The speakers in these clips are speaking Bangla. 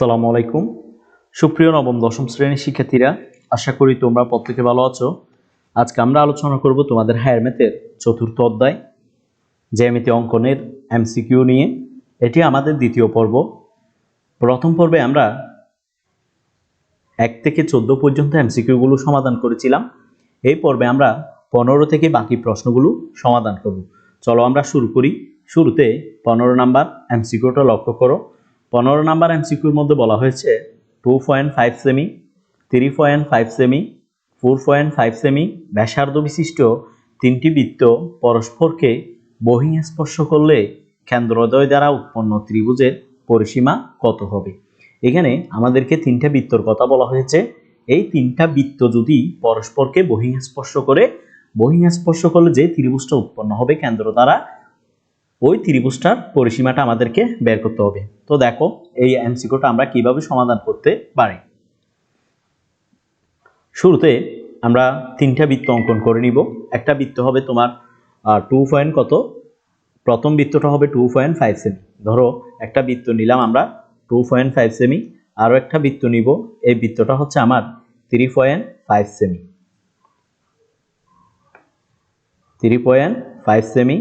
আসসালামু আলাইকুম। সুপ্রিয় নবম, দশম শ্রেণির শিক্ষার্থীরা, আশা করি তোমরা প্রত্যেকে ভালো আছো। আজকে আমরা আলোচনা করব তোমাদের হায়ার ম্যাথের চতুর্থ অধ্যায়, জ্যামিতি অঙ্কনের এমসিকিউ নিয়ে। এটি আমাদের দ্বিতীয় পর্ব। প্রথম পর্বে আমরা এক থেকে চোদ্দ পর্যন্ত এমসিকিউগুলো সমাধান করেছিলাম। এই পর্বে আমরা পনেরো থেকে বাকি প্রশ্নগুলো সমাধান করব। চলো আমরা শুরু করি। শুরুতে পনেরো নাম্বার এমসিকিউটা লক্ষ্য করো। পনেরো নাম্বার এমসিকিউর মধ্যে বলা হয়েছে two point five cm, three point five cm, four point five cm ব্যাসার্ধ বিশিষ্ট তিনটি বৃত্ত পরস্পরকে বহিঃ স্পর্শ করলে কেন্দ্রদ্বয় দ্বারা উৎপন্ন ত্রিভুজের পরিসীমা কত হবে? এখানে আমাদেরকে তিনটা বৃত্তর কথা বলা হয়েছে। এই তিনটা বৃত্ত যদি পরস্পরকে বহিঃ স্পর্শ করে, বহিঃ স্পর্শ করলে যে ত্রিভুজটা উৎপন্ন হবে কেন্দ্র দ্বারা ওই ত্রিভুজটার পরিসীমাটা আমাদেরকে বের করতে হবে। তো দেখো, এই এমসিকিউটা আমরা কীভাবে সমাধান করতে পারি? শুরুতে আমরা তিনটা বৃত্ত অঙ্কন করে নিব। একটা বৃত্ত হবে তোমার টু পয়েন্ট কত? প্রথম বৃত্তটা হবে টু পয়েন্ট ফাইভ সেমি ধরো, একটা বৃত্ত নিলাম আমরা টু পয়েন্ট ফাইভ সেমি আরও একটা বৃত্ত নিব। এই বৃত্তটা হচ্ছে আমার three point five cm three point five cm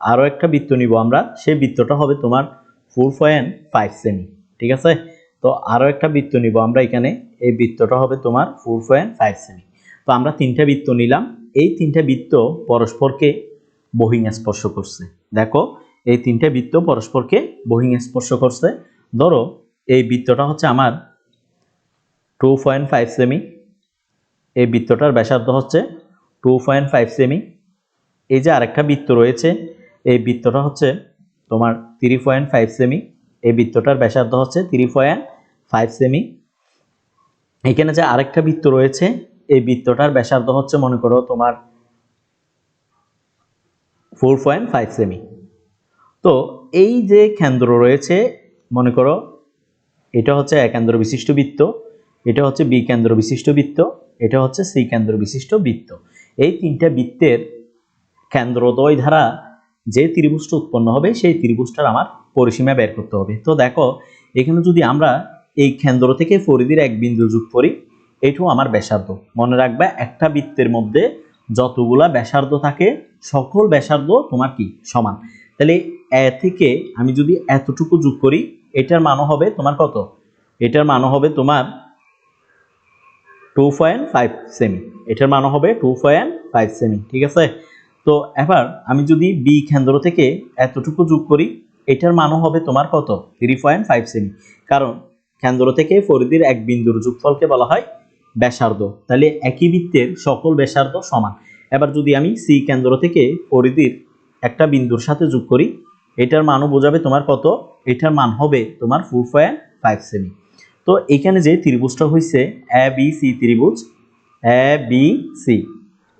আরও একটা বৃত্ত নিব আমরা। সেই বৃত্তটা হবে তোমার ফোর পয়েন্ট ফাইভ সেমি ঠিক আছে? তো আরও একটা বৃত্ত নিব আমরা এখানে। এই বৃত্তটা হবে তোমার ফোর পয়েন্ট ফাইভ সেমি তো আমরা তিনটা বৃত্ত নিলাম। এই তিনটা বৃত্ত পরস্পরকে বহিং স্পর্শ করছে। দেখো, এই তিনটা বৃত্ত পরস্পরকে বহিং স্পর্শ করছে। ধরো, এই বৃত্তটা হচ্ছে আমার টু পয়েন্ট ফাইভ সেমি এই বৃত্তটার ব্যাসার্ধ হচ্ছে টু পয়েন্ট ফাইভ সেমি এই যে আরেকটা বৃত্ত রয়েছে এই বৃত্তটা হচ্ছে তোমার থ্রি পয়েন্ট ফাইভ সেমি এই বৃত্তটার ব্যাসার্ধ হচ্ছে থ্রি পয়েন্ট ফাইভ সেমি এখানে যে আরেকটা বৃত্ত রয়েছে, এই বৃত্তটার ব্যাসার্ধ হচ্ছে মনে করো তোমার ফোর পয়েন্ট ফাইভ সেমি তো এই যে কেন্দ্র রয়েছে, মনে করো এটা হচ্ছে এক কেন্দ্র বিশিষ্ট বৃত্ত, এটা হচ্ছে বি কেন্দ্র বিশিষ্ট বৃত্ত, এটা হচ্ছে সি কেন্দ্র বিশিষ্ট বৃত্ত। এই তিনটা বৃত্তের কেন্দ্রদ্বয় দ্বারা যে ত্রিভুজটা উৎপন্ন হবে, সেই ত্রিভুজটার আমার পরিসীমা বের করতে হবে। তো দেখো, এখানে যদি আমরা এই কেন্দ্র থেকে পরিধির এক বিন্দু যোগ করি, এটাও আমার ব্যাসার্ধ। মনে রাখবে, একটা বৃত্তের মধ্যে যতগুলা ব্যাসার্ধ থাকে, সকল ব্যাসার্ধ তোমার কি? সমান। তাহলে এ থেকে আমি যদি এতটুকু যোগ করি, এটার মানও হবে তোমার কত? এটার মানও হবে তোমার টু পয়েন্ট ফাইভ সেমি এটার মানও হবে টু পয়েন্ট ফাইভ সেমি ঠিক আছে? তো এবার আমি যদি বি কেন্দ্র থেকে এতটুকু যোগ করি, এটার মানও হবে তোমার কত? থ্রি পয়েন্ট ফাইভ সেমি কারণ কেন্দ্র থেকে পরিধির এক বিন্দুর যোগফলকে বলা হয় ব্যাসার্ধ। তাহলে একই বৃত্তের সকল ব্যাসার্ধ সমান। এবার যদি আমি সি কেন্দ্র থেকে পরিধির একটা বিন্দুর সাথে যোগ করি, এটার মানও বোঝাবে তোমার কত? এটার মান হবে তোমার ফোর পয়েন্ট ফাইভ সেমি তো এখানে যে ত্রিভুজটা হয়েছে এ বি সি ত্রিভুজ এ বি সি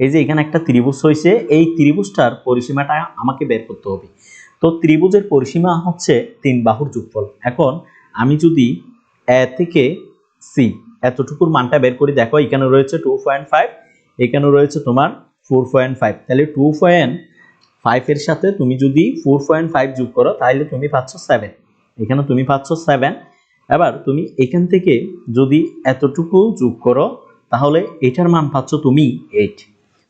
এই যে এখানে একটা ত্রিভুজ হয়েছে, এই ত্রিভুজটার পরিসীমাটা আমাকে বের করতে হবে। তো ত্রিভুজের পরিসীমা হচ্ছে তিন বাহুর যোগফল। এখন আমি যদি এ থেকে সি, এতটুকুর মানটা বের করি, দেখো এখানে রয়েছে টু পয়েন্ট ফাইভ, এখানে রয়েছে তোমার ফোর পয়েন্ট ফাইভ। তাহলে টু পয়েন্ট ফাইভের সাথে তুমি যদি ফোর পয়েন্ট ফাইভ যোগ করো, তাহলে তুমি পাচ্ছ সেভেন। এখানে তুমি পাচ্ছ সেভেন। এবার তুমি এখান থেকে যদি এতটুকু যোগ করো, তাহলে এটার মান পাচ্ছ তুমি এইট।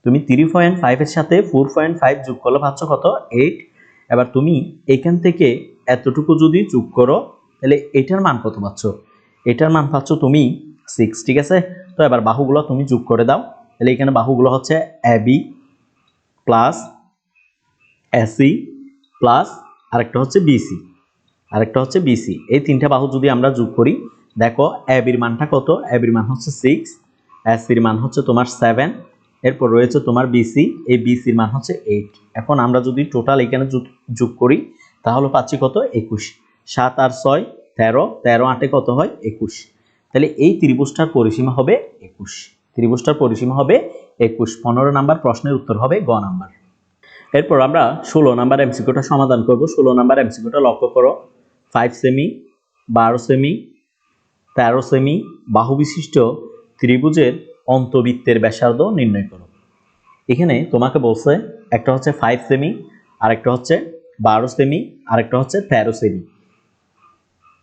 তুমি থ্রি পয়েন্ট ফাইভের সাথে ফোর পয়েন্ট ফাইভ যোগ করলে পাচ্ছ কত? এইট এবার তুমি এখান থেকে এতটুকু যদি যোগ করো, তাহলে এটার মান কত পাচ্ছ? এটার মান পাচ্ছ তুমি সিক্স ঠিক আছে? তো এবার বাহুগুলো তুমি যোগ করে দাও। তাহলে এখানে বাহুগুলো হচ্ছে a b plus a c plus আরেকটা হচ্ছে বিসি আরেকটা হচ্ছে বিসি এই তিনটা বাহু যদি আমরা যোগ করি, দেখো এবির মানটা কত? এবির মান হচ্ছে সিক্স এসির মান হচ্ছে তোমার সেভেন এরপর রয়েছে তোমার বিসি এই বিসির মান হচ্ছে এইট এখন আমরা যদি টোটাল এখানে যোগ- করি, তাহলে পাচ্ছি কত? একুশ। সাত আর ছয়, তেরো। তেরো আটে কত হয়? একুশ। তাহলে এই ত্রিভুজটার পরিসীমা হবে একুশ। ত্রিভুজটার পরিসীমা হবে একুশ। পনেরো নাম্বার প্রশ্নের উত্তর হবে গ নাম্বার। এরপর আমরা ষোলো নাম্বার এমসিকিউটা সমাধান করব। ষোলো নাম্বার এমসিকিউটা লক্ষ্য করো। ফাইভ সেমি বারো সেমি তেরো সেমি বাহু বিশিষ্ট ত্রিভুজের অন্তবৃত্তের ব্যাসার্ধ নির্ণয় করো। এখানে তোমাকে বলছে একটা হচ্ছে ফাইভ সেমি আরেকটা হচ্ছে বারো সেমি আরেকটা হচ্ছে তেরো সেমি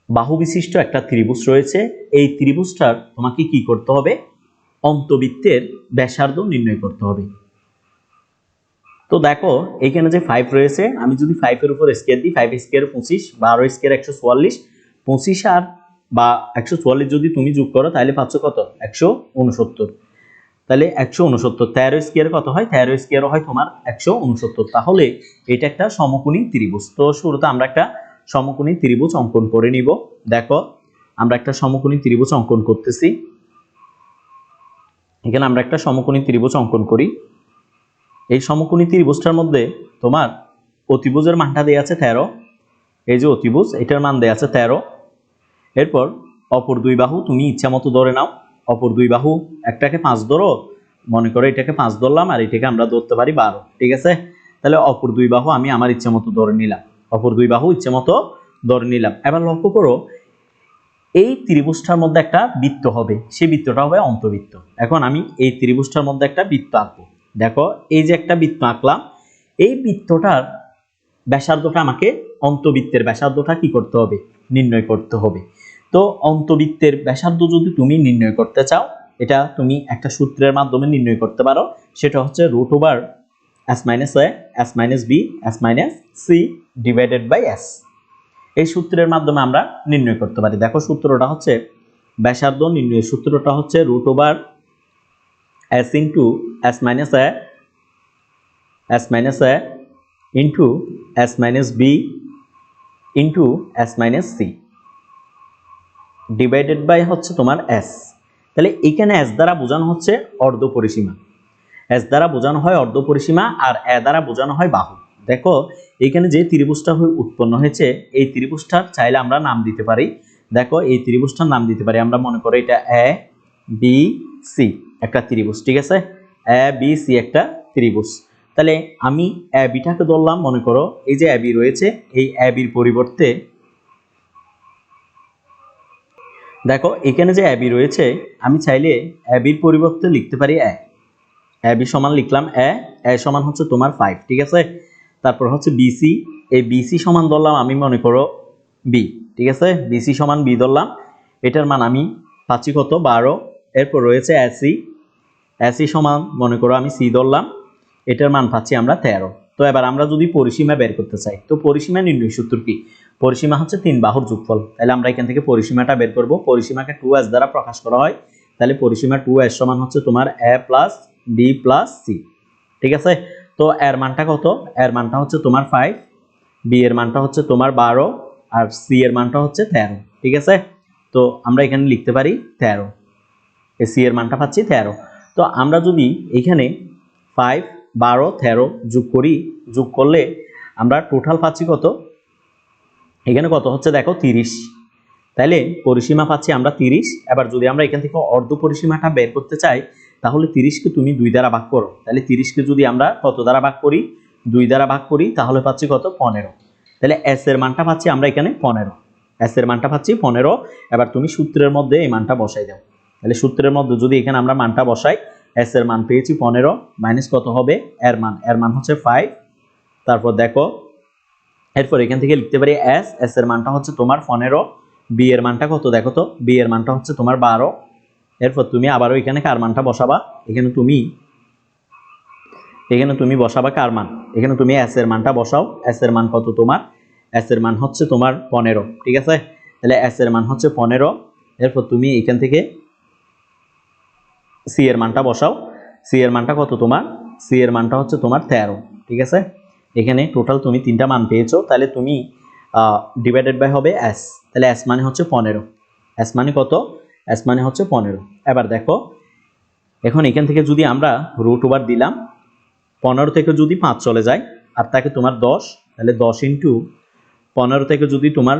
বাহু বিশিষ্ট একটা ত্রিভুজ রয়েছে, এই ত্রিভুজটার তোমাকে কি করতে হবে? অন্তবৃত্তের ব্যাসার্ধ নির্ণয় করতে হবে। তো দেখো, এখানে যে ফাইভ রয়েছে, আমি যদি ফাইভের উপর স্কেয়ার দিই ফাইভ স্কেয়ার পঁচিশ, বারো স্কেয়ার একশো চুয়াল্লিশ, পঁচিশ আর বা একশো চুয়াল্লিশ যদি তুমি যোগ করো, তাহলে পাচ্ছ কত? একশো উনসত্তর। তাহলে একশো উনসত্তর, তেরো স্কেয়ার কত হয়? তেরো স্কেয়ার হয় তোমার একশো উনসত্তর। তাহলে এটা একটা সমকোণী ত্রিভুজ। তো শুরুতে আমরা একটা সমকোণী ত্রিভুজ অঙ্কন করে নিব। দেখো, আমরা একটা সমকোণী ত্রিভুজ অঙ্কন করতেছি। এখানে আমরা একটা সমকোণী ত্রিভুজ অঙ্কন করি। এই সমকোণী ত্রিভুজটার মধ্যে তোমার অতিভুজের মানটা দেওয়া আছে তেরো। এই যে অতিভুজ, এটার মান দেওয়া আছে তেরো। এরপর অপর দুই বাহু তুমি ইচ্ছা মতো ধরে নাও। অপর দুই বাহু একটাকে পাঁচ ধরো, মনে করো এটাকে পাঁচ ধরলাম আর এটাকে আমরা ধরতে পারি বারো, ঠিক আছে? তাহলে অপর দুই বাহু আমি আমার ইচ্ছে মতো ধরে নিলাম। অপর দুই বাহু ইচ্ছে মতো ধরে নিলাম। এবার লক্ষ্য করো, এই ত্রিভুজটার মধ্যে একটা বৃত্ত হবে। সেই বৃত্তটা হবে অন্তবৃত্ত। এখন আমি এই ত্রিভুজটার মধ্যে একটা বৃত্ত আঁকবো। দেখো, এই যে একটা বৃত্ত আঁকলাম, এই বৃত্তটার ব্যাসার্ধটা আমাকে অন্তবৃত্তের ব্যাসার্ধটা কি করতে হবে? নির্ণয় করতে হবে। তো অন্তবৃত্তের ব্যাসার্ধ যদি তুমি নির্ণয় করতে চাও, এটা তুমি একটা সূত্রের মাধ্যমে নির্ণয় করতে পারো। সেটা হচ্ছে root over s minus a, s minus b, s minus c divided by s. এই সূত্রের মাধ্যমে আমরা নির্ণয় করতে পারি। দেখো সূত্রটা হচ্ছে ব্যাসার্ধ, নির্ণয়ের সূত্রটা হচ্ছে root over s into s minus a, s minus a into s minus b into s minus c divided by হচ্ছে তোমার এস তাহলে এখানে এস দ্বারা বোঝানো হচ্ছে অর্ধ পরিসীমা। এস দ্বারা বোঝানো হয় অর্ধ পরিসীমা আর এ দ্বারা বোঝানো হয় বাহু। দেখো, এখানে যে ত্রিভুজটা হয়ে উৎপন্ন হয়েছে, এই ত্রিভুজটার চাইলে আমরা নাম দিতে পারি। দেখো, এই ত্রিভুজটার নাম দিতে পারি, আমরা মনে করি এটা এ বি সি একটা ত্রিভুজ, ঠিক আছে? এ বি সি একটা ত্রিভুজ। তাহলে আমি এ বিটাকে ধরলাম, মনে করো এই যে অ্যাবি রয়েছে, এই অ্যাবির পরিবর্তে দেখো, এখানে যে অ্যাবি রয়েছে, আমি চাইলে অ্যাবির পরিবর্তে লিখতে পারি এ অ্যাবি সমান লিখলাম এ এ সমান হচ্ছে তোমার ফাইভ ঠিক আছে? তারপর হচ্ছে বিসি এই বিসি সমান ধরলাম আমি, মনে করো বি, ঠিক আছে? বিসি সমান বি ধরলাম, এটার মান আমি পাচ্ছি কত? বারো, এরপর রয়েছে অ্যাসি অ্যাসি সমান, মনে করো আমি সি ধরলাম এটার মান পাচ্ছি আমরা তেরো। তো এবার আমরা যদি পরিসীমা বের করতে চাই, তো পরিসীমা নির্ণয় সূত্র কি? পরিসীমা হচ্ছে তিন বাহুর যোগফল। তাহলে আমরা এখান থেকে পরিসীমাটা বের করব। পরিসীমাকে টু এস দ্বারা প্রকাশ করা হয়। তাহলে পরিসীমা টু এস সমান হচ্ছে তোমার a plus b plus c ঠিক আছে? তো এর মানটা কত? এর মানটা হচ্ছে তোমার ফাইভ বি এর মানটা হচ্ছে তোমার বারো, আর সি এর মানটা হচ্ছে তেরো। ঠিক আছে? তো আমরা এখানে লিখতে পারি তেরো। এই সি এর মানটা পাচ্ছি তেরো। তো আমরা যদি এখানে ফাইভ বারো, তেরো যোগ করি, যোগ করলে আমরা টোটাল পাচ্ছি কত? এখানে কত হচ্ছে দেখো তিরিশ। তাইলে পরিসীমা পাচ্ছি আমরা তিরিশ। এবার যদি আমরা এখান থেকে অর্ধ পরিসীমাটা বের করতে চাই, তাহলে তিরিশকে তুমি দুই দ্বারা ভাগ করো। তাহলে তিরিশকে যদি আমরা কত দ্বারা ভাগ করি? দুই দ্বারা ভাগ করি, তাহলে পাচ্ছি কত? পনেরো। তাহলে এস এর মানটা পাচ্ছি আমরা এখানে পনেরো। এস এর মানটা পাচ্ছি পনেরো। এবার তুমি সূত্রের মধ্যে এই মানটা বসাই দাও। তাহলে সূত্রের মধ্যে যদি এখানে আমরা মানটা বসাই এস এর মান পেয়েছি পনেরো মাইনাস কত হবে? এর মান। এর মান হচ্ছে ফাইভ তারপর দেখো, এরপর এখান থেকে লিখতে পারি এস এস এর মানটা হচ্ছে তোমার পনেরো বি এর মানটা কত? দেখো তো বি এর মানটা হচ্ছে তোমার বারো। এরপর তুমি আবারও এখানে কার মানটা বসাবা? এখানে তুমি এখানে তুমি বসাবা কার মান? এখানে তুমি এস এর মানটা বসাও। এস এর মান কত তোমার? এস এর মান হচ্ছে তোমার পনেরো। ঠিক আছে? তাহলে এস এর মান হচ্ছে পনেরো। এরপর তুমি এখান থেকে সি এর মানটা বসাও। সি এর মানটা কত তোমার? সি এর মানটা হচ্ছে তোমার তেরো, ঠিক আছে? এখানে টোটাল তুমি তিনটা মান পেয়েছ, তাহলে তুমি ডিভাইডেড বাই হবে এস তাহলে এস মানে হচ্ছে পনেরো। এস মানে কত? এস মানে হচ্ছে পনেরো। এবার দেখো, এখন এখান থেকে যদি আমরা রুট ওভার দিলাম, পনেরো থেকে যদি পাঁচ চলে যায়, আর তাকে তোমার দশ, তাহলে দশ ইন্টু পনেরো থেকে যদি তোমার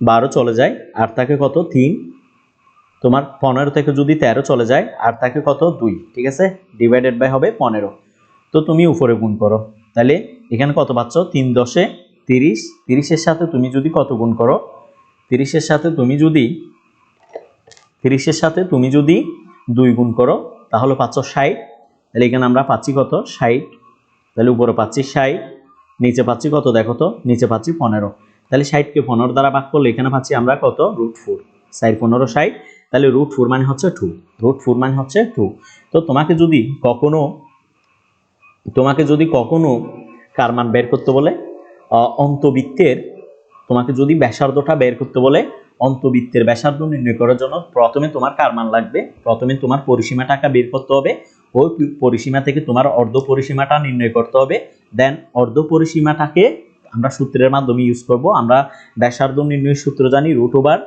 বারো চলে যায়, আর তাকে কত? তিন তোমার পনেরো থেকে যদি তেরো চলে যায়, আর তাকে কত? দুই, ঠিক আছে? ডিভাইডেড বাই হবে পনেরো। তো তুমি উপরে গুণ করো। তাহলে এখানে কত পাচ্ছ? তিন দশে তিরিশ। তিরিশের সাথে তুমি যদি কত গুণ করো? তিরিশের সাথে তুমি যদি, তিরিশের সাথে তুমি যদি দুই গুণ করো, তাহলে পাচ্ছ ষাট। তাহলে এখানে আমরা পাচ্ছি কত? ষাট। তাহলে উপরে পাচ্ছি ষাট। নিচে পাচ্ছি কত? দেখো তো, নিচে পাচ্ছি পনেরো। তাহলে ষাটকে পনেরো দ্বারা ভাগ করলে এখানে পাচ্ছি আমরা কত? Root four. সাইড পনেরো ষাট। তাহলে রুট ফোর মানে হচ্ছে টু রুট ফোর মানে হচ্ছে টু তো তোমাকে যদি কখনো, তোমাকে যদি কখনো কার মান বের করতে বলে? অন্তবৃত্তের। তোমাকে যদি ব্যাসার্ধটা বের করতে বলে, অন্তবৃত্তের ব্যাসার্ধ নির্ণয় করার জন্য প্রথমে তোমার কার মান লাগবে? প্রথমে তোমার পরিসীমা টাকা বের করতে হবে। ওই পরিসীমা থেকে তোমার অর্ধ পরিসীমাটা নির্ণয় করতে হবে। দেন অর্ধ পরিসীমাটাকে আমরা সূত্রের মাধ্যমে ইউজ করব। আমরা ব্যাসার্ধ নির্ণয়ের সূত্র জানি root over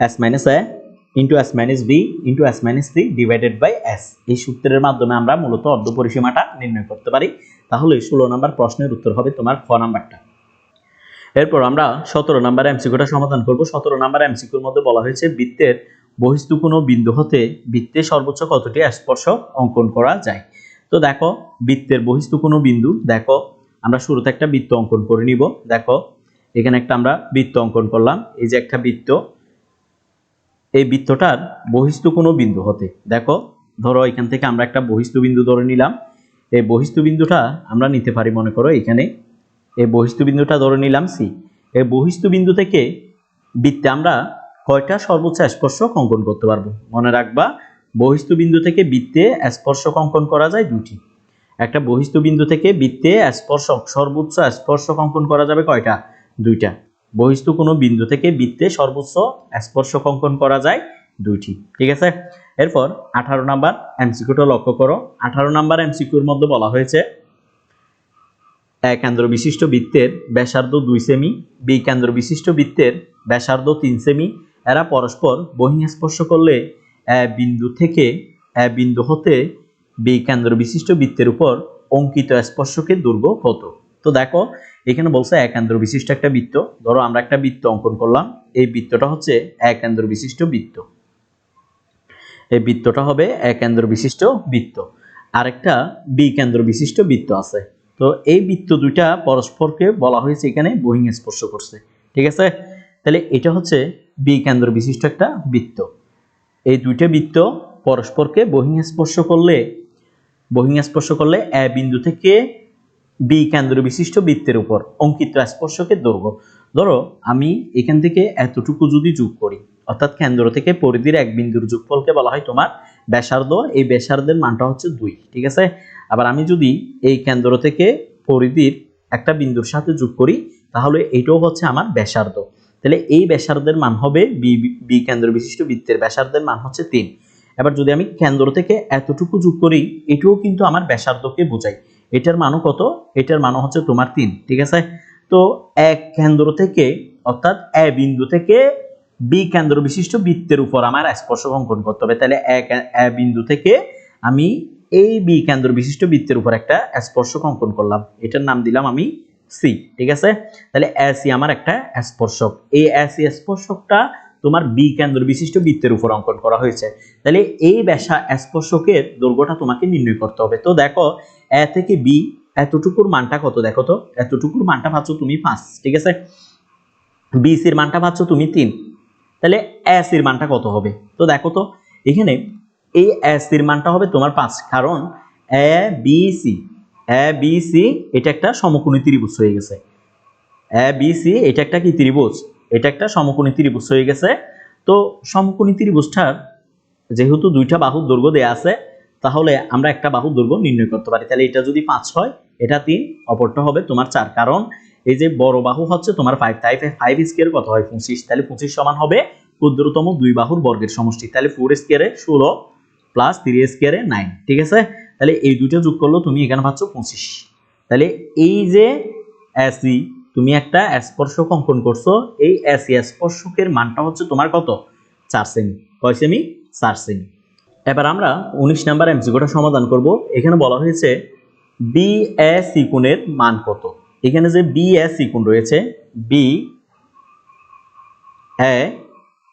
s minus a into s minus b into s minus c divided by s এই সূত্রের মাধ্যমে আমরা মূলত অর্ধ পরিসীমাটা নির্ণয় করতে পারি। তাহলে ষোলো নম্বর প্রশ্নের উত্তর হবে তোমার খ নাম্বারটা। এরপর আমরা সতেরো নাম্বার এমসিকিউটা সমাধান করব। সতেরো নাম্বার এমসিকিউর মধ্যে বলা হয়েছে, বৃত্তের বহিস্থ কোনো বিন্দু হতে বৃত্তের সর্বোচ্চ কতটি স্পর্শ অঙ্কন করা যায়। তো দেখো, বৃত্তের বহিস্থ কোনো বিন্দু, দেখো, আমরা শুরুতে একটা বৃত্ত অঙ্কন করে নিব। দেখো, এখানে একটা আমরা বৃত্ত অঙ্কন করলাম। এই যে একটা বৃত্ত এই বৃত্তটার বহিস্থ কোনো বিন্দু হতে। দেখো, ধরো এখান থেকে আমরা একটা বহিস্থ বিন্দু ধরে নিলাম। এই বহিস্থ বিন্দুটা আমরা নিতে পারি, মনে করো এখানে। এই বহিস্থ বিন্দুটা ধরে নিলাম সি এই বহিস্থ বিন্দু থেকে বৃত্তে আমরা কয়টা সর্বোচ্চ স্পর্শক অঙ্কন করতে পারব? মনে রাখবা, বহিস্থ বিন্দু থেকে বৃত্তে স্পর্শক অঙ্কন করা যায় দুটি একটা বহিস্থ বিন্দু থেকে বৃত্তে স্পর্শক, সর্বোচ্চ স্পর্শক অঙ্কন করা যাবে কয়টা? দুইটা। বহিস্থ কোনো বিন্দু থেকে বৃত্তে সর্বোচ্চ স্পর্শক অঙ্কন করা যায় দুইটি, ঠিক আছে? এরপর আঠারো নাম্বার এমসিকিউটা লক্ষ্য করো। আঠারো নাম্বার এমসিকিউর মধ্যে বলা হয়েছে এক কেন্দ্র বিশিষ্ট বৃত্তের ব্যাসার্ধ দুই সেমি, বি কেন্দ্র বিশিষ্ট বৃত্তের ব্যাসার্ধ তিন সেমি। এরা পরস্পর বহিঃস্পর্শ করলে এ বিন্দু থেকে এ বিন্দু হতে বি কেন্দ্র বিশিষ্ট বৃত্তের উপর অঙ্কিত স্পর্শকের দুর্গ কত? তো দেখো এখানে বলছে এক কেন্দ্র বিশিষ্ট একটা বৃত্ত। ধরো আমরা একটা বৃত্ত অঙ্কন করলাম। এই বৃত্তটা হচ্ছে এক কেন্দ্র বিশিষ্ট বৃত্ত। এই বৃত্তটা হবে এক কেন্দ্র বিশিষ্ট বৃত্ত। আরেকটা বি কেন্দ্র বিশিষ্ট বৃত্ত আছে। তো এই বৃত্ত দুইটা পরস্পরকে বলা হয়েছে এখানে বহিং স্পর্শ করছে। ঠিক আছে? তাহলে এটা হচ্ছে বি কেন্দ্র বিশিষ্ট একটা বৃত্ত। এই দুইটা বৃত্ত পরস্পরকে বহিং স্পর্শ করলে, বহিং স্পর্শ করলে এ বিন্দু থেকে বি কেন্দ্র বিশিষ্ট বৃত্তের উপর অঙ্কিত স্পর্শকের দৈর্ঘ্য। ধরো, আমি এখান থেকে এতটুকু যদি যোগ করি, অর্থাৎ কেন্দ্র থেকে পরিধির এক বিন্দুর যোগফলকে বলা হয় তোমার ব্যাসার্ধ। এই ব্যাসার্ধের মানটা হচ্ছে দুই, ঠিক আছে? আবার আমি যদি এই কেন্দ্র থেকে পরিধির একটা বিন্দুর সাথে যোগ করি, তাহলে এটাও হচ্ছে আমার ব্যাসার্ধ। তাহলে এই ব্যাসার্ধের মান হবে বি বি কেন্দ্র বিশিষ্ট বৃত্তের ব্যাসার্ধের মান হচ্ছে তিন। এবার যদি আমি কেন্দ্র থেকে এতটুকু যোগ করি, এটাও কিন্তু আমার ব্যাসার্ধকে বোঝায়। এটার মানও কত? এটার মানও হচ্ছে তোমার তিন, ঠিক আছে? তো এক কেন্দ্র থেকে, অর্থাৎ এ বিন্দু থেকে বি কেন্দ্র বিশিষ্ট বৃত্তের উপর আমার স্পর্শক অঙ্কন করতে হবে। তাহলে এক, এ বিন্দু থেকে আমি এই বি কেন্দ্র বিশিষ্ট বৃত্তের উপর একটা স্পর্শক অঙ্কন করলাম। এটার নাম দিলাম আমি সি, ঠিক আছে? তাহলে এসি আমার একটা স্পর্শক। এই এসি স্পর্শকটা তোমার বি কেন্দ্র বিশিষ্ট বৃত্তের উপর অঙ্কন করা হয়েছে। তাহলে এই ব্যাসা স্পর্শকের দৈর্ঘ্যটা তোমাকে নির্ণয় করতে হবে। তো দেখো এ থেকে বি, এতটুকুর মানটা কত? দেখো তো, এতটুকুর মানটা পাচ্ছ তুমি পাঁচ ঠিক আছে? বি সির মানটা পাচ্ছ তুমি তিন। তাহলে এ সির মানটা কত হবে? তো দেখো তো, এখানে এই এ সির মানটা হবে তোমার পাঁচ, কারণ a b c a b c এটা একটা সমকোণী ত্রিভুজ হয়ে গেছে। এ বি সি এটা একটা কি ত্রিভুজ? এটা একটা সমকোণী ত্রিভুজ হয়ে গেছে। তো সমকোণী ত্রিভুজটার যেহেতু দুইটা বাহুর দৈর্ঘ্য দেয়া আছে তাহলে আমরা একটা বাহু দৈর্ঘ্য নির্ণয় করতে পারি। তাহলে এটা যদি পাঁচ হয়, এটা তিন, অপরটা হবে তোমার চার। কারণ এই যে বড় বাহু হচ্ছে তোমার ফাইভ তাই ফাইভ স্কোয়ার কত হয়? পঁচিশ। তাহলে পঁচিশ সমান হবে ক্ষুদ্রতম দুই বাহুর বর্গের সমষ্টি। তাহলে ফোর স্কোয়ারে ষোলো প্লাস থ্রি স্কোয়ারে নাইন ঠিক আছে? তাহলে এই দুইটা যোগ করল তুমি এখানে পাচ্ছ পঁচিশ। তাহলে এই যে এসি তুমি একটা স্পর্শক অঙ্কন করছ। এই এসি স্পর্শকের মানটা হচ্ছে তোমার কত? চার সেমি কয় সেমি চার সেমি এবার আমরা উনিশ নাম্বার এমসিকিউটা সমাধান করব। এখানে বলা হয়েছে বি এস সি কোণের মান কত? এখানে যে বি এ সি কোণ রয়েছে বি এ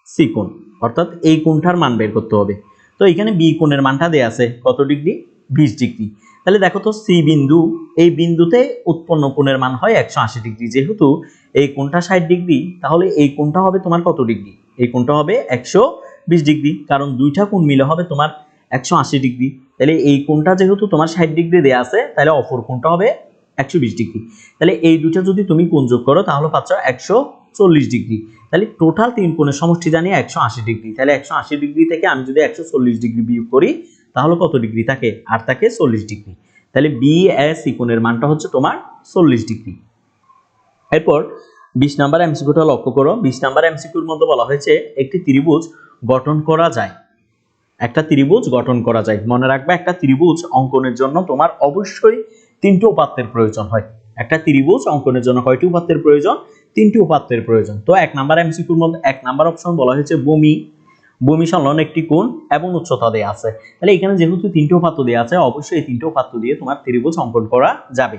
সি কোণ অর্থাৎ এই কোণটার মান বের করতে হবে। তো এখানে বি কোণের মানটা দেয়া আছে কত ডিগ্রি? বিশ ডিগ্রি। তাহলে দেখো তো সি বিন্দু, এই বিন্দুতে উৎপন্ন কোণের মান হয় একশো আশি ডিগ্রি। যেহেতু এই কোণটা ষাট ডিগ্রি, তাহলে এই কোণটা হবে তোমার কত ডিগ্রি? এই কোণটা হবে একশো বিশ ডিগ্রি, কারণ দুইটা কোণ মিলে হবে তোমার একশো আশি ডিগ্রি। তাহলে এই কোণটা যেহেতু তোমার ষাট ডিগ্রি দেওয়া আছে, তাহলে অপর কোণটা হবে একশো বিশ ডিগ্রি। তাহলে এই দুটো যদি তুমি কোণ যোগ করো, তাহলে পাচ্ছ একশো চল্লিশ ডিগ্রি। তাহলে টোটাল তিন কোণের সমষ্টি জানি একশো আশি ডিগ্রি। তাহলে একশো আশি ডিগ্রি থেকে আমি যদি একশো চল্লিশ ডিগ্রি বিয়োগ করি, তাহলে কত ডিগ্রি থাকে? আর থাকে চল্লিশ ডিগ্রি। তাহলে বি এস কোণের মানটা হচ্ছে তোমার চল্লিশ ডিগ্রি। এরপর বিশ নাম্বার এমসিকিউটা লক্ষ্য করো। বিশ নাম্বার এমসিকিউর মধ্যে বলা হয়েছে একটি ত্রিভুজ গঠন করা যায়। একটা ত্রিভুজ গঠন করা যায়। মনে রাখবে, একটা ত্রিভুজ অঙ্কনের জন্য তোমার অবশ্যই তিনটি উপাত্তের প্রয়োজন হয়। একটা ত্রিভুজ অঙ্কনের জন্য কয়টি উপাত্তের প্রয়োজন? তিনটি উপাত্তের প্রয়োজন। তো এক নাম্বার এমসিকিউর মধ্যে, এক নাম্বার অপশন বলা হয়েছে ভূমি। ভূমি সংলগ্ন একটি কোণ এবং উচ্চতা দেওয়া আছে। তাহলে এখানে যেহেতু তিনটি উপাত্ত দেওয়া আছে, অবশ্যই এই তিনটি উপাত্ত দিয়ে তোমার ত্রিভুজ অঙ্কন করা যাবে।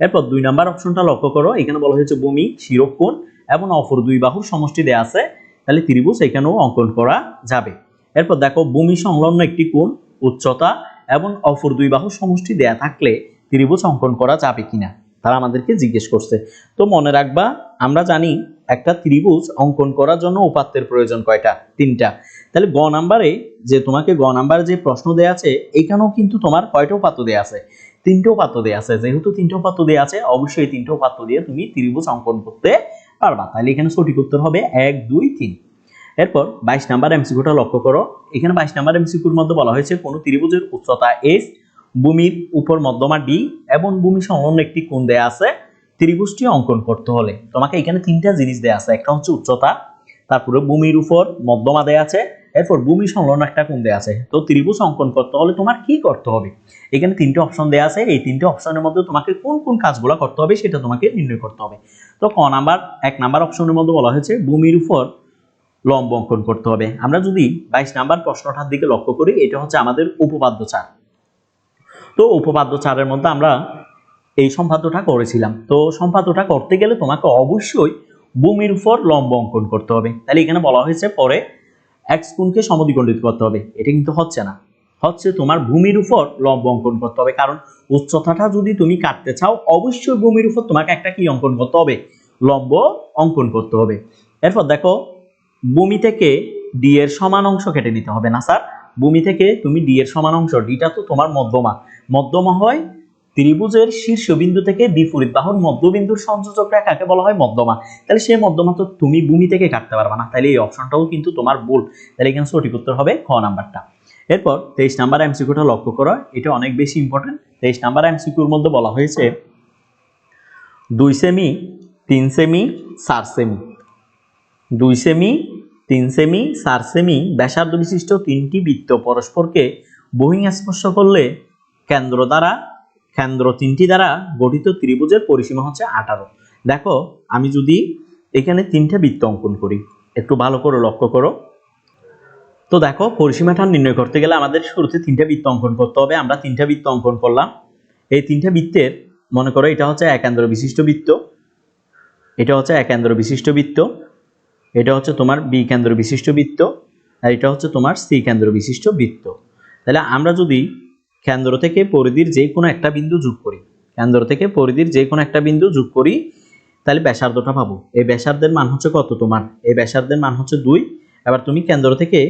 এরপর দুই নাম্বার অপশনটা লক্ষ্য করো। এখানে বলা হয়েছে ভূমি শিরোকোণ এবং অপর দুই বাহুর সমষ্টি দেওয়া আছে। তাহলে ত্রিভুজ এখানেও অঙ্কন করা যাবে। এরপর দেখো ভূমি সংলগ্ন একটি কোণ, উচ্চতা এবং অপর দুই বাহুর সমষ্টি দেয়া থাকলে ত্রিভুজ অঙ্কন করা যাবে কিনা, তারা আমাদেরকে জিজ্ঞেস করছে। তো মনে রাখবা, আমরা জানি একটা ত্রিভুজ অঙ্কন করার জন্য উপাত্তের প্রয়োজন কয়টা? তিনটা। তাহলে গ নাম্বারে যে তোমাকে গ নাম্বারে যে প্রশ্ন দেয়া আছে, এখানেও কিন্তু তোমার কয়টা উপাত্ত দেয়া আছে? তিনটে উপাত্ত দেয়া আছে। যেহেতু তিনটে উপাত্ত দেয়া আছে, অবশ্যই তিনটে উপাত্ত দিয়ে তুমি ত্রিভুজ অঙ্কন করতে পারবা। তাহলে এখানে সঠিক উত্তর হবে এক, দুই, তিন। এরপর বাইশ নাম্বার এমসিকিউটা লক্ষ্য করো। এখানে বাইশ নাম্বার এমসিকিউর মধ্যে বলা হয়েছে কোন ত্রিভুজের উচ্চতা এস ভূমির উপর মধ্যমা ডি এবং ভূমি সংলগ্ন একটি কোণ দেয়া আছে। ত্রিভুজটি অঙ্কন করতে হলে তোমাকে এখানে তিনটা জিনিস দেয়া আছে। একটা হচ্ছে উচ্চতা, তারপরে ভূমির উপর মধ্যমা দেয়া আছে। এরপর ভূমি সংলগ্ন একটা কোণ দেয়া আছে। তো ত্রিভুজ অঙ্কন করতে হলে তোমার কি করতে হবে? এখানে তিনটে অপশন দেয়া আছে। এই তিনটে অপশনের মধ্যে তোমাকে কোন কোন কাজগুলো করতে হবে সেটা তোমাকে নির্ণয় করতে হবে। তো ক নাম্বার, এক নাম্বার অপশনের মধ্যে বলা হয়েছে ভূমির উপর লম্ব অঙ্কন করতে হবে। আমরা যদি বাইশ নাম্বার প্রশ্নটার দিকে লক্ষ্য করি, এটা হচ্ছে আমাদের উপপাদ্য চার। তো উপপাদ্য চারের মধ্যে আমরা এই সম্পাদ্যটা করেছিলাম। তো সম্পাদ্যটা করতে গেলে তোমাকে অবশ্যই ভূমির উপর লম্ব অঙ্কন করতে হবে। তাহলে এখানে বলা হয়েছে পরে এক্স কোণকে সমদ্বিখণ্ডিত করতে হবে। এটা কিন্তু হচ্ছে না। হচ্ছে তোমার ভূমির উপর লম্ব অঙ্কন করতে হবে। কারণ উচ্চতাটা যদি তুমি কাটতে চাও, অবশ্যই ভূমির উপর তোমাকে একটা কি অঙ্কন করতে হবে? লম্ব অঙ্কন করতে হবে। এরপর দেখো, ভূমি থেকে ডি এর সমান অংশ কেটে নিতে হবে না, স্যার? ভূমি থেকে তুমি ডি এর সমান অংশ ডিটা তো তোমার মধ্যমা। মধ্যমা হয় ত্রিভুজের শীর্ষবিন্দু থেকে বিপরীত বাহুর মধ্যবিন্দুর সংযোজক রেখাকে বলা হয় মধ্যমা। তাহলে সেই মধ্যমা তো তুমি ভূমি থেকে কাটতে পারবে না। তাহলে এই অপশনটাও কিন্তু তোমার ভুল। তাহলে এখানে সঠিক উত্তর হবে খ নাম্বারটা। এরপর তেইশ নাম্বার এমসিকিউটা লক্ষ্য করো, এটা অনেক বেশি ইম্পর্টেন্ট তেইশ নাম্বার এমসিকিউর মধ্যে বলা হয়েছে, দুই সেমি তিন সেমি চার সেমি দুই সেমি তিন সেমি চার সেমি ব্যাসার্ধ বিশিষ্ট তিনটি বৃত্ত পরস্পরকে বহিঃস্পর্শ করলে কেন্দ্র দ্বারা কেন্দ্র তিনটি দ্বারা গঠিত ত্রিভুজের পরিসীমা হচ্ছে আঠারো। দেখো, আমি যদি এখানে তিনটা বৃত্ত অঙ্কন করি, একটু ভালো করে লক্ষ্য করো। তো দেখো, পরিসীমাটা নির্ণয় করতে গেলে আমাদের শুরুতে তিনটা বৃত্ত অঙ্কন করতে হবে। আমরা তিনটা বৃত্ত অঙ্কন করলাম। এই তিনটা বৃত্তের, মনে করো, এটা হচ্ছে একেন্দ্র বিশিষ্ট বৃত্ত। এটা হচ্ছে একেন্দ্র বিশিষ্ট বৃত্ত। এটা হচ্ছে তোমার বি কেন্দ্র বিশিষ্ট বৃত্ত। আর এটা হচ্ছে তোমার সি কেন্দ্র বিশিষ্ট বৃত্ত। তাহলে আমরা যদি কেন্দ্র থেকে পরিধির যে কোনো একটা বিন্দু যোগ করি। কেন্দ্র থেকে পরিধির যে কোনো একটা বিন্দু যোগ করি, তাহলে ব্যাসার্ধটা পাবো। এই ব্যাসার্ধের মান হচ্ছে কত তোমার? এই ব্যাসার্ধের মান হচ্ছে দুই। এবার তুমি কেন্দ্র থেকে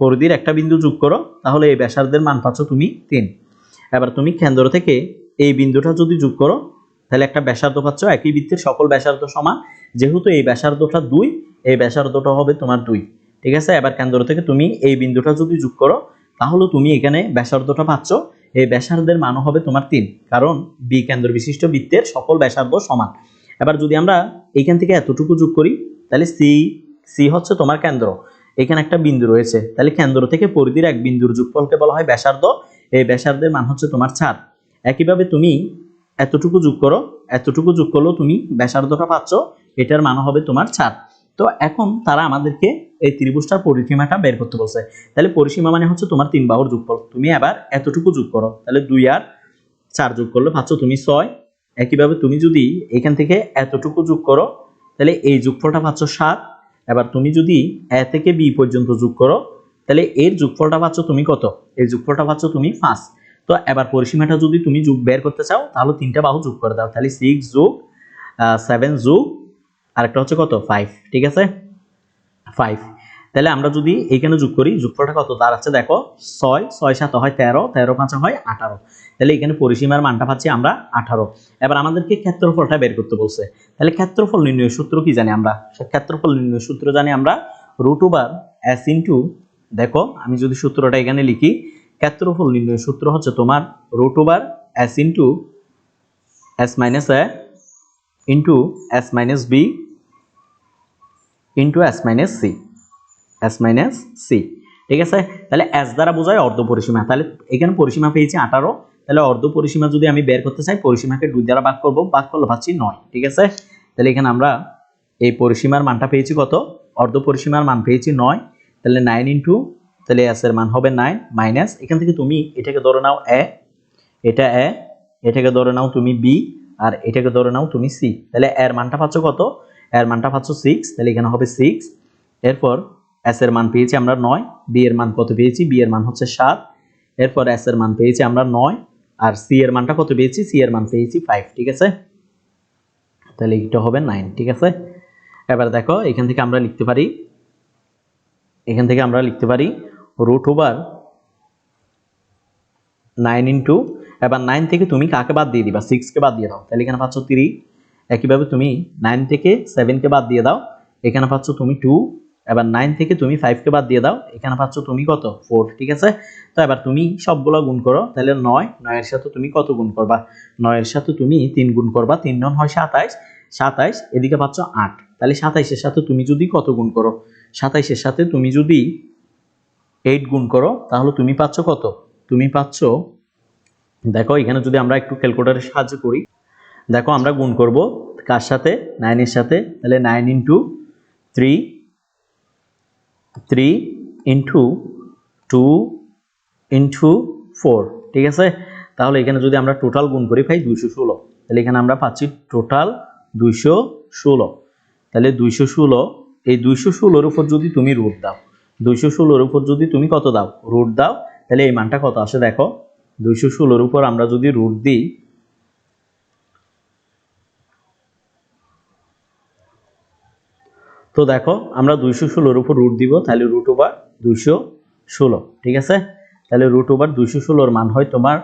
পরিধির একটা বিন্দু যোগ করো, তাহলে এই ব্যাসার্ধের মান পাচ্ছ তুমি তিন। এবার তুমি কেন্দ্র থেকে এই বিন্দুটা যদি যোগ করো, তাহলে একটা ব্যাসার্ধ পাচ্ছ একই বৃত্তের সকল ব্যাসার্ধ সমান। যেহেতু এই ব্যাসার্ধটা দুই, এই ব্যাসার্ধটা হবে তোমার দুই। ঠিক আছে? এবার কেন্দ্র থেকে তুমি এই বিন্দুটা যদি যোগ করো তাহলে তুমি এখানে ব্যাসার্ধটা পাচ্ছ। এই ব্যাসার্ধের মানও হবে তোমার তিন, কারণ বি কেন্দ্র বিশিষ্ট বৃত্তের সকল ব্যাসার্ধ সমান। এবার যদি আমরা এইখান থেকে এতটুকু যোগ করি, তাহলে সি সি হচ্ছে তোমার কেন্দ্র। এখানে একটা বিন্দু রয়েছে, তাহলে কেন্দ্র থেকে পরিধির এক বিন্দুর যোগফলকে বলা হয় ব্যাসার্ধ। এই ব্যাসার্ধের মান হচ্ছে তোমার চার। একইভাবে তুমি এতটুকু যোগ করো, এতটুকু যোগ করলেও তুমি ব্যাসার্ধটা পাচ্ছ, এটার মান হবে তোমার চার। তো এখন তারা আমাদেরকে এই ত্রিভুজটার পরিসীমাটা বের করতে বলছে। তাহলে পরিসীমা মানে হচ্ছে তোমার তিন বাহুর যোগফল। তুমি আবার এতটুকু যোগ করো। তাহলে দুই আর চার যোগ করলে পাচ্ছ তুমি ছয়। একইভাবে তুমি যদি এখান থেকে এতটুকু যোগ করো, তাহলে এই যোগফলটা পাচ্ছ সাত। এবার তুমি যদি এ থেকে বি পর্যন্ত যোগ করো, তাহলে এর যোগফলটা পাচ্ছ তুমি কত? এই যোগফলটা পাচ্ছ তুমি পাঁচ। তো এবার পরিসীমাটা যদি তুমি যোগ বের করতে চাও, তাহলে তিনটা বাহু যোগ করে দাও। তাহলে সিক্স যোগ সেভেন যোগ, আরেকটা হচ্ছে কত? ফাইভ ঠিক আছে? ফাইভ তাহলে আমরা যদি এখানে যোগ করি, যোগফলটা কত? দাঁড়াচ্ছে দেখো, ছয় ছয় সাত হয় তেরো তেরো পাঁচে হয় আঠারো। তাহলে এখানে পরিসীমার মানটা পাচ্ছি আমরা আঠারো। এবার আমাদেরকে ক্ষেত্রফলটা বের করতে বলছে। তাহলে ক্ষেত্রফল নির্ণয় সূত্র কি জানি আমরা? ক্ষেত্রফল নির্ণয় সূত্র জানি আমরা রুট ওভার এস ইন্টু দেখো, আমি যদি সূত্রটা এখানে লিখি, ক্ষেত্রফল নির্ণয় সূত্র হচ্ছে তোমার root over s into s minus a into s minus b into s minus c s minus c ঠিক আছে? তাহলে এস দ্বারা বোঝায় অর্ধ পরিসীমা তাহলে এখানে পরিসীমা পেয়েছি আঠারো। তাহলে অর্ধ পরিসীমা যদি আমি বের করতে চাই, পরিসীমাকে দুই দ্বারা ভাগ করব, ভাগ করলে পাচ্ছি নয়। ঠিক আছে? তাহলে এখানে আমরা এই পরিসীমার মানটা পেয়েছি কত? অর্ধ পরিসীমার মান পেয়েছি নয়। তাহলে নাইন ইন্টু তাহলে এস এর মান হবে নাইন মাইনাস এখান থেকে তুমি এটাকে ধরে নাও এ এটা এ এটাকে ধরে নাও তুমি বি আর এটাকে ধরে নাও তুমি সি তাহলে এর মানটা পাচ্ছ কত? এর মানটা পাচ্ছ সিক্স তাহলে এখানে হবে সিক্স এরপর এস এর মান পেয়েছি আমরা নয় বি এর মান কত পেয়েছি? বি এর মান হচ্ছে সাত। এরপর এস এর মান পেয়েছি আমরা নয়, আর সি এর মানটা কত পেয়েছি? সি এর মান পেয়েছি ফাইভ ঠিক আছে? তাহলে এটা হবে নাইন ঠিক আছে? এবার দেখো, এখান থেকে আমরা লিখতে পারি, এখান থেকে আমরা লিখতে পারি রুট ওভার নাইন ইন্টু এবার নাইন থেকে তুমি কাকে বাদ দিয়ে দিবা? সিক্সকে বাদ দিয়ে দাও। তাহলে এখানে পাচ্ছ থ্রি একইভাবে তুমি নাইন থেকে সেভেনকে বাদ দিয়ে দাও। এখানে পাচ্ছ তুমি টু এবার নাইন থেকে তুমি ফাইভকে বাদ দিয়ে দাও। এখানে পাচ্ছ তুমি কত? ফোর ঠিক আছে? তো এবার তুমি সবগুলো গুণ করো, তাহলে নয়, নয়ের সাথে তুমি কত গুণ করবা? নয়ের সাথে তুমি তিন গুণ করবা, তিন নন হয় সাতাইশ সাতাইশ, এদিকে পাচ্ছ আট। তাহলে সাতাইশের সাথে তুমি যদি কত গুণ করো? সাতাইশের সাথে তুমি যদি এইট গুণ করো, তাহলে তুমি পাচ্ছ কত? তুমি পাচ্ছ, দেখো এখানে যদি আমরা একটু ক্যালকুলেটারের সাহায্য করি দেখো আমরা গুণ করব কার সাথে? নাইনের সাথে। তাহলে nine into three three into two into four ঠিক আছে? তাহলে এখানে যদি আমরা টোটাল গুণ করি পাই দুইশো ষোলো। তাহলে এখানে আমরা পাচ্ছি টোটাল দুইশো ষোলো। তাহলে দুইশো ষোলো, এই দুইশো ষোলোর উপর যদি তুমি রুট দাও, দুইশো ষোলোর উপর যদি তুমি কত দাও? রুট দাও। তাহলে এই মানটা কত আসে দেখো? দুইশো ষোলোর উপর আমরা যদি রুট দিই তো দেখো, আমরা দুইশো ষোলোর উপর রুট দিব, তাহলে রুট ওভার দুইশো ষোলো, ঠিক আছে? তাহলে রুট ওভার দুইশো ষোলোর মান হয় তোমার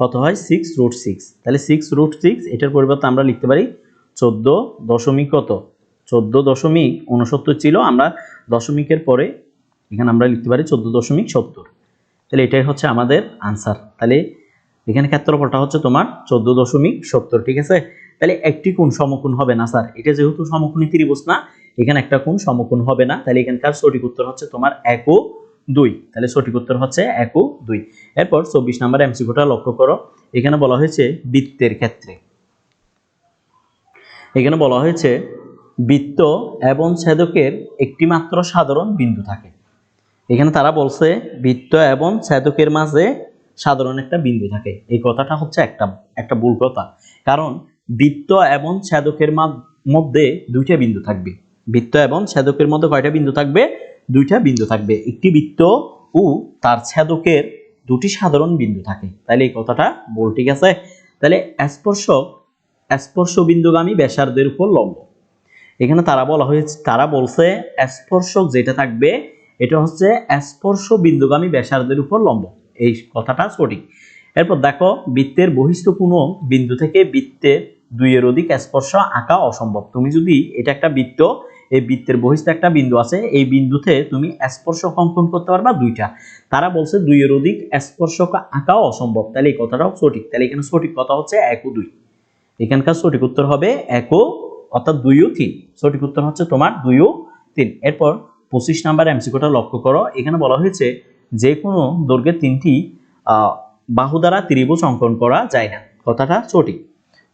কত হয়? সিক্স রুট সিক্স তাহলে সিক্স রুট সিক্স এটার পরিবর্তে আমরা লিখতে পারি চোদ্দ দশমিক কত? চোদ্দ দশমিক উনসত্তর ছিল, আমরা দশমিকের পরে এখানে আমরা লিখতে পারি চোদ্দ দশমিক সত্তর। তাহলে এটাই হচ্ছে আমাদের আনসার তাহলে এখানে ক্ষেত্রফলটা হচ্ছে তোমার চোদ্দ দশমিক সত্তর, ঠিক আছে? তাহলে একটি কোণ সমকোণ হবে না, স্যার। এটা যেহেতু সমকোণী ত্রিভুজ না, এখানে একটা কোণ সমকোণ হবে না। তাহলে এখানকার সঠিক উত্তর হচ্ছে তোমার এক ও দুই। তাহলে সঠিক উত্তর হচ্ছে এক ও দুই। এরপর চব্বিশ নাম্বার এমসিকিউটা লক্ষ্য করো। এখানে বলা হয়েছে বৃত্তের ক্ষেত্রে। এখানে বলা হয়েছে বৃত্ত এবং ছেদকের একটি মাত্র সাধারণ বিন্দু থাকে। এখানে তারা বলছে বৃত্ত এবং ছেদকের মাঝে সাধারণ একটা বিন্দু থাকে। এই কথাটা হচ্ছে একটা একটা ভুল কথা। কারণ বৃত্ত এবং ছেদকের মধ্যে দুইটা বিন্দু থাকবে। বৃত্ত এবং ছেদকের মধ্যে কয়টা বিন্দু থাকবে? দুইটা বিন্দু থাকবে। একটি বৃত্ত ও তার ছেদকের দুটি সাধারণ বিন্দু থাকে। তাহলে এই কথাটা বল ঠিক আছে? তাহলে স্পর্শক স্পর্শ বিন্দুগামী ব্যাসার্ধের উপর লম্ব। এখানে তারা বলা হয়েছে, তারা বলছে স্পর্শক যেটা থাকবে, এটা হচ্ছে স্পর্শ বিন্দুগামী ব্যাসার্ধের উপর লম্ব। এই কথাটা সঠিক। এরপর দেখো, বৃত্তের বহিষ্ঠ কোনো বিন্দু থেকে বৃত্তের দুইয়ের অধিক স্পর্শ আঁকা অসম্ভব। তুমি যদি এটা একটা বৃত্ত, এই বৃত্তের বহিষ্ঠ একটা বিন্দু আছে, এই বিন্দুতে তুমি স্পর্শক অঙ্কন করতে পারবা দুইটা। তারা বলছে দুইয়ের অধিক স্পর্শক আঁকাও অসম্ভব। তাহলে এই কথাটাও সঠিক। তাহলে এখানে সঠিক কথা হচ্ছে এক ও দুই। এখানকার সঠিক উত্তর হবে এক ও, অর্থাৎ দুই ও তিন। সঠিক উত্তর হচ্ছে তোমার দুই ও তিন। এরপর পঁচিশ নাম্বার এমসিকিউটা লক্ষ্য করো। এখানে বলা হয়েছে যে কোনো দৈর্ঘ্যের তিনটি বাহু দ্বারা ত্রিভুজ অঙ্কন করা যায় না। কথাটা সঠিক।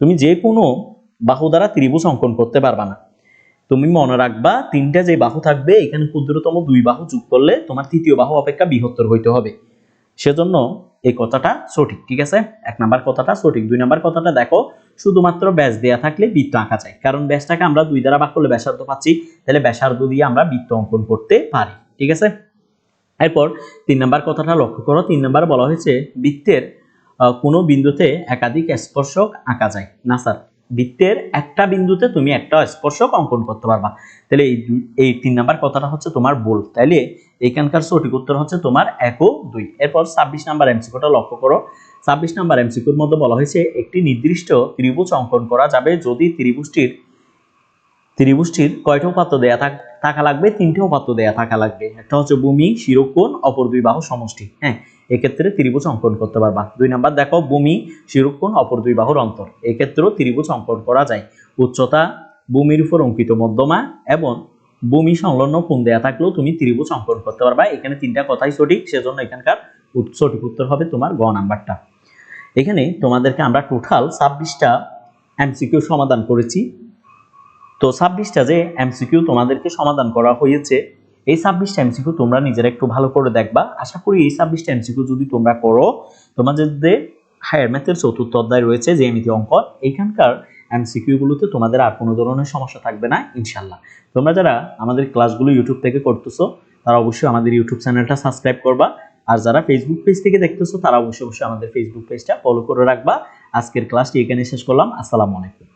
তুমি যে কোনো বাহু দ্বারা ত্রিভুজ অঙ্কন করতে পারবা না। তুমি মনে রাখবা তিনটা যে বাহু থাকবে, এখানে ক্ষুদ্রতম দুই বাহু যোগ করলে তোমার তৃতীয় বাহু অপেক্ষা বৃহত্তর হইতে হবে। সেজন্য এই কথাটা সঠিক, ঠিক আছে? এক নাম্বার কথাটা সঠিক। দুই নাম্বার কথাটা দেখো, শুধুমাত্র ব্যাস দেয়া থাকলে বৃত্ত আঁকা যায়। কারণ ব্যাসটাকে আমরা দুই দ্বারা ভাগ করলে ব্যাসার্ধ পাচ্ছি, তাহলে ব্যাসার্ধ দিয়ে আমরা বৃত্ত অঙ্কন করতে পারি, ঠিক আছে? এরপর তিন নাম্বার কথাটা লক্ষ্য করো। তিন নাম্বার বলা হয়েছে, বৃত্তের কোনো বিন্দুতে একাধিক স্পর্শক আঁকা যায়। না স্যার বৃত্তের একটা বিন্দুতে তুমি একটা স্পর্শক অঙ্কন করতে পারবা। তাহলে এই এই তিন নাম্বার কথাটা হচ্ছে তোমার ভুল তাইলে এখানকার সঠিক উত্তর হচ্ছে তোমার এক ও দুই। এরপর ছাব্বিশ নাম্বার এমসিকিউটা লক্ষ্য করো। ছাব্বিশ নাম্বার এমসিকিউর মধ্যে বলা হয়েছে, একটি নির্দিষ্ট ত্রিভুজ অঙ্কন করা যাবে যদি ত্রিভুজটির ত্রিভুজটির কয়টা উপাত্ত দেয়া থাক- থাকা লাগবে? তিনটে উপাত্ত দেয়া থাকা লাগবে। একটা হচ্ছে ভূমি, শিরোকোণ, অপর দুই বাহু সমষ্টি। হ্যাঁ? এক্ষেত্রে ত্রিভুজ অঙ্কন করতে পারবা। দুই নাম্বার দেখো, ভূমি, শিরোকোণ, অপর দুই বাহুর অন্তর। এক্ষেত্রেও ত্রিভুজ অঙ্কন করা যায়। উচ্চতা, ভূমির উপর অঙ্কিত মধ্যমা এবং ভূমি সংলগ্ন কোণ দেয়া থাকলেও তুমি ত্রিভুজ অঙ্কন করতে পারবা। এখানে তিনটা কথাই সঠিক, সেজন্য এখানকার সঠিক উত্তর হবে তোমার গ নাম্বারটা। এখানে তোমাদেরকে আমরা টোটাল ছাব্বিশটা এমসিকিউ সমাধান করেছি। তো ছাব্বিশটা যে এমসিকিউ তোমাদেরকে সমাধান করা হয়েছে এই ছাব্বিশটা এমসিকিউ তোমরা নিজেরা একটু ভালো করে দেখবা। আশা করি এই ছাব্বিশটা এমসিকিউ যদি তোমরা করো, তোমাদের যে হায়ার ম্যাথের চতুর্থ অধ্যায় রয়েছে যে এমিতি অঙ্ক এইখানকার এমসিকিউ গুলোতে তোমাদের আর কোনো ধরনের সমস্যা থাকবে না ইনশাল্লাহ তোমরা যারা আমাদের ক্লাসগুলো ইউটিউব থেকে করতেছো, তারা অবশ্যই আমাদের ইউটিউব চ্যানেলটা সাবস্ক্রাইব করবা। আর যারা ফেসবুক পেজ থেকে দেখতেছো, তারা অবশ্যই অবশ্যই আমাদের ফেসবুক পেজটা ফলো করে রাখবা। আজকের ক্লাসটি এখানে শেষ করলাম। আসসালামু আলাইকুম।